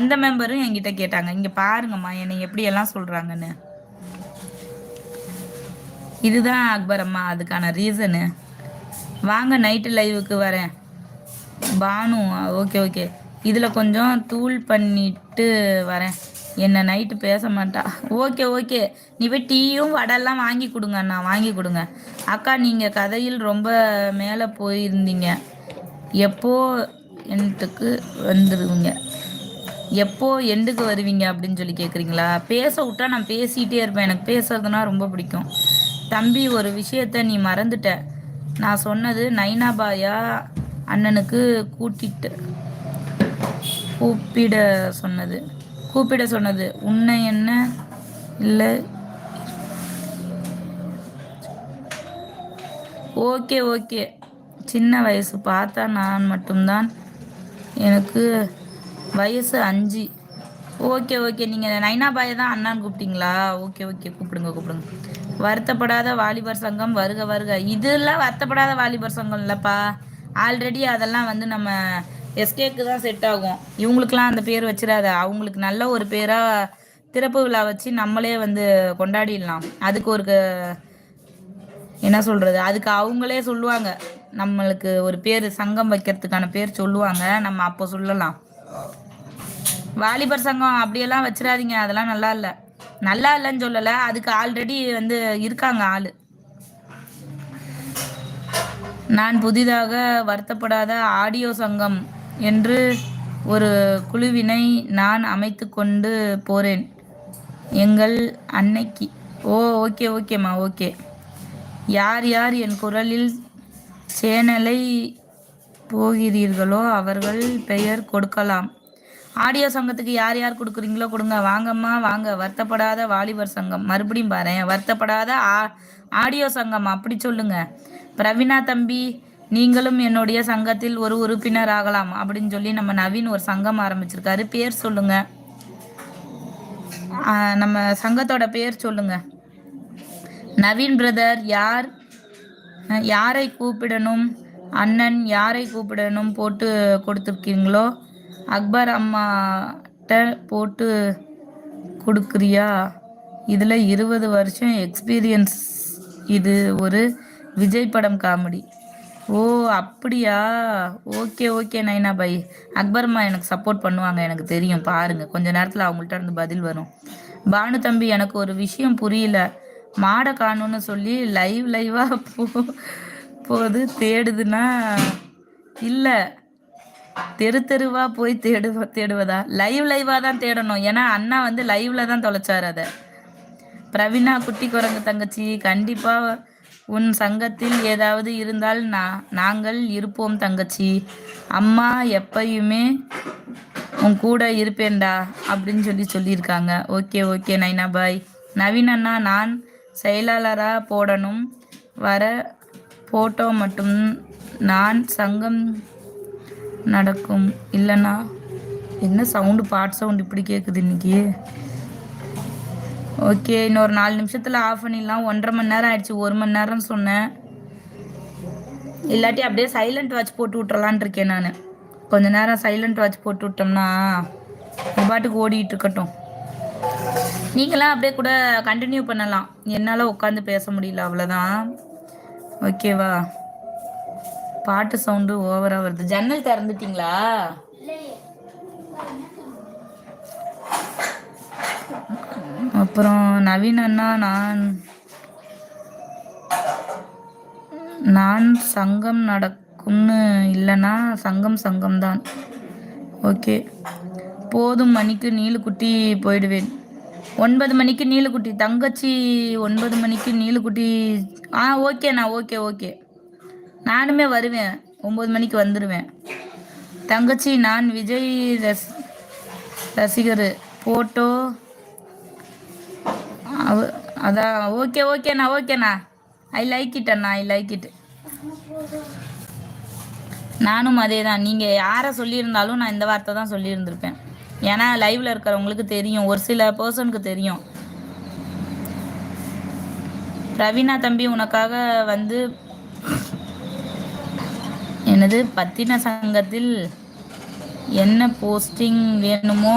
அந்த மெம்பரும் என்கிட்ட கேட்டாங்க. இங்க பாருங்கம்மா என்னை எப்படி எல்லாம் சொல்றாங்கன்னு. இதுதான் அக்பர் அம்மா அதுக்கான ரீசனு வாங்க நைட்டு லைவுக்கு வரேன். பானு ஓகே ஓகே இதில் கொஞ்சம் தூள் பண்ணிட்டு வரேன். என்ன நைட்டு பேச மாட்டா. ஓகே ஓகே நீ போய் டீயும் வடைலாம் வாங்கி கொடுங்க அண்ணா வாங்கி கொடுங்க. அக்கா நீங்கள் கதையில் ரொம்ப மேலே போயிருந்தீங்க. எப்போ எண்டுக்கு வந்துடுவீங்க எப்போ எண்டுக்கு வருவீங்க அப்படின்னு சொல்லி கேட்குறீங்களா பேச விட்டா நான் பேசிகிட்டே இருப்பேன். எனக்கு பேசுறதுனா ரொம்ப பிடிக்கும். தம்பி ஒரு விஷயத்த நீ மறந்துட்ட. நான் சொன்னது நைனாபாயா அண்ணனுக்கு கூட்டிட்டு கூப்பிட சொன்னது. கூப்பிட சொன்னது. உன்னை என்ன? இல்லை. Okay okay. சின்ன வயசு பார்த்தா நான் மட்டும்தான். எனக்கு வயசு அஞ்சு. Okay okay. நீங்கள் நைனா பாய் தான் அண்ணான்னு கூப்பிட்டீங்களா? Okay okay. கூப்பிடுங்க கூப்பிடுங்க. வருத்தப்படாத வாலிபர் சங்கம் வருக வருக. இதெல்லாம் வருத்தப்படாத வாலிபர் சங்கம் இல்லைப்பா. ஆல்ரெடி அதெல்லாம் வந்து நம்ம எஸ்கேக்கு தான் செட் ஆகும். இவங்களுக்கெல்லாம் அந்த பேர் வச்சிடாத. அவங்களுக்கு நல்ல ஒரு பேராக திறப்பு விழா வச்சு நம்மளே வந்து கொண்டாடிடலாம். அதுக்கு ஒரு என்ன சொல்கிறது அதுக்கு அவங்களே சொல்லுவாங்க. நம்மளுக்கு ஒரு பேர் சங்கம் வைக்கிறதுக்கான பேர் சொல்லுவாங்க. நம்ம அப்போ சொல்லலாம். வாலிபர் சங்கம் அப்படியெல்லாம் வச்சிடாதீங்க அதெல்லாம் நல்லா இல்லை. நல்லா இல்லைன்னு சொல்லலை அதுக்கு ஆல்ரெடி வந்து இருக்காங்க ஆள். நான் புதிதாக வருத்தப்படாத ஆடியோ சங்கம் என்று ஒரு குழுவினை நான் அமைத்து கொண்டு போகிறேன் எங்கள் அன்னைக்கு. ஓ ஓகே ஓகேம்மா ஓகே யார் யார் என் குரலில் சேனலை போகிறீர்களோ அவர்கள் பெயர் கொடுக்கலாம். ஆடியோ சங்கத்துக்கு யார் யார் கொடுக்குறீங்களோ கொடுங்க. வாங்கம்மா வாங்க. வருத்தப்படாத வாலிபர் சங்கம். மறுபடியும் பாரு வருத்தப்படாத ஆ ஆடியோ சங்கம். அப்படி சொல்லுங்க. பிரவீனா தம்பி நீங்களும் என்னுடைய சங்கத்தில் ஒரு உறுப்பினர் ஆகலாம் அப்படின்னு சொல்லி நம்ம நவீன் ஒரு சங்கம் ஆரம்பிச்சிருக்காரு. பேர் சொல்லுங்க. நம்ம சங்கத்தோட பேர் சொல்லுங்க. நவீன் பிரதர் யார்? யாரை கூப்பிடணும்? அண்ணன் யாரை கூப்பிடணும்? போட்டு கொடுத்துருக்கீங்களோ? அக்பர் அம்மாட்ட போட்டு கொடுக்குறியா? இதில் இருபது வருஷம் எக்ஸ்பீரியன்ஸ் இது ஒரு விஜய் படம் காமெடி ஓ அப்படியா? ஓகே ஓகே நைனா பாய் அக்பர்மா எனக்கு சப்போர்ட் பண்ணுவாங்க எனக்கு தெரியும். பாருங்க கொஞ்ச நேரத்தில் அவங்கள்ட்ட இருந்து பதில் வரும். பானு தம்பி எனக்கு ஒரு விஷயம் புரியல. மாடை காணும்னு சொல்லி லைவ் லைவாக போ போது தேடுதுன்னா இல்லை. தெரு தெருவா போய் தேடுவ தேடுவதா? லைவ் லைவா தான் தேடணும். ஏன்னா அண்ணா வந்து லைவ்ல தான் தொலைச்சார் அதை. பிரவீனா குட்டி குரங்கு தங்கச்சி கண்டிப்பா உன் சங்கத்தில் ஏதாவது இருந்தால் நான் நாங்கள் இருப்போம் தங்கச்சி. அம்மா எப்பயுமே உன் கூட இருப்பேன்டா அப்படின்னு சொல்லி சொல்லியிருக்காங்க. ஓகே ஓகே நைனா பாய் நவீன் அண்ணா நான் செயலாளராக போடணும். வர ஃபோட்டோ மட்டும் நான் சங்கம் நடக்கும். இல்லைண்ணா என்ன சவுண்டு பாட் சவுண்டு இப்படி கேட்குது இன்னைக்கு? ஓகே இன்னொரு நாலு நிமிஷத்தில் ஆஃப் பண்ணிடலாம். ஒன்றரை மணி நேரம் ஆயிடுச்சு. ஒரு மணி நேரம் சொன்னேன். இல்லாட்டி அப்படியே சைலண்ட் வாட்ச் போட்டு விட்றலான் இருக்கேன் நான். கொஞ்ச நேரம் சைலண்ட் வாட்ச் போட்டு விட்டோம்னா பாட்டுக்கு ஓடிட்டு இருக்கட்டும். நீங்களாம் அப்படியே கூட கண்டினியூ பண்ணலாம். என்னால் உட்காந்து பேச முடியல அவ்வளோதான் ஓகேவா பாட்டு சவுண்டு ஓவராக வருது. ஜன்னல் திறந்துட்டீங்களா? அப்புறம் நவீன் அண்ணா நான் நான் சங்கம் நடக்கும்னு இல்லைன்னா சங்கம் சங்கம் தான் ஓகே. போதும் மணிக்கு நீலுக்குட்டி போயிடுவேன். ஒன்பது மணிக்கு நீலுக்குட்டி தங்கச்சி ஒன்பது மணிக்கு நீலுக்குட்டி. ஆ ஓகேண்ணா ஓகே ஓகே. நானுமே வருவேன். ஒம்பது மணிக்கு வந்துடுவேன் தங்கச்சி நான் விஜய் ரஸ் ரசிகர். ஃபோட்டோ அதான் ஓகே ஓகேண்ணா ஓகேண்ணா. ஐ லைக் இட் அண்ணா ஐ லைக் இட் நானும் அதே தான் நீங்கள் யாரை சொல்லியிருந்தாலும் நான் இந்த வார்த்தை தான் சொல்லியிருந்திருப்பேன். ஏன்னா லைவில் இருக்கிறவங்களுக்கு தெரியும். ஒரு சில பர்சனுக்கு தெரியும். ரவீனா தம்பி உனக்காக வந்து எனது பத்தின சங்கத்தில் என்ன போஸ்டிங் வேணுமோ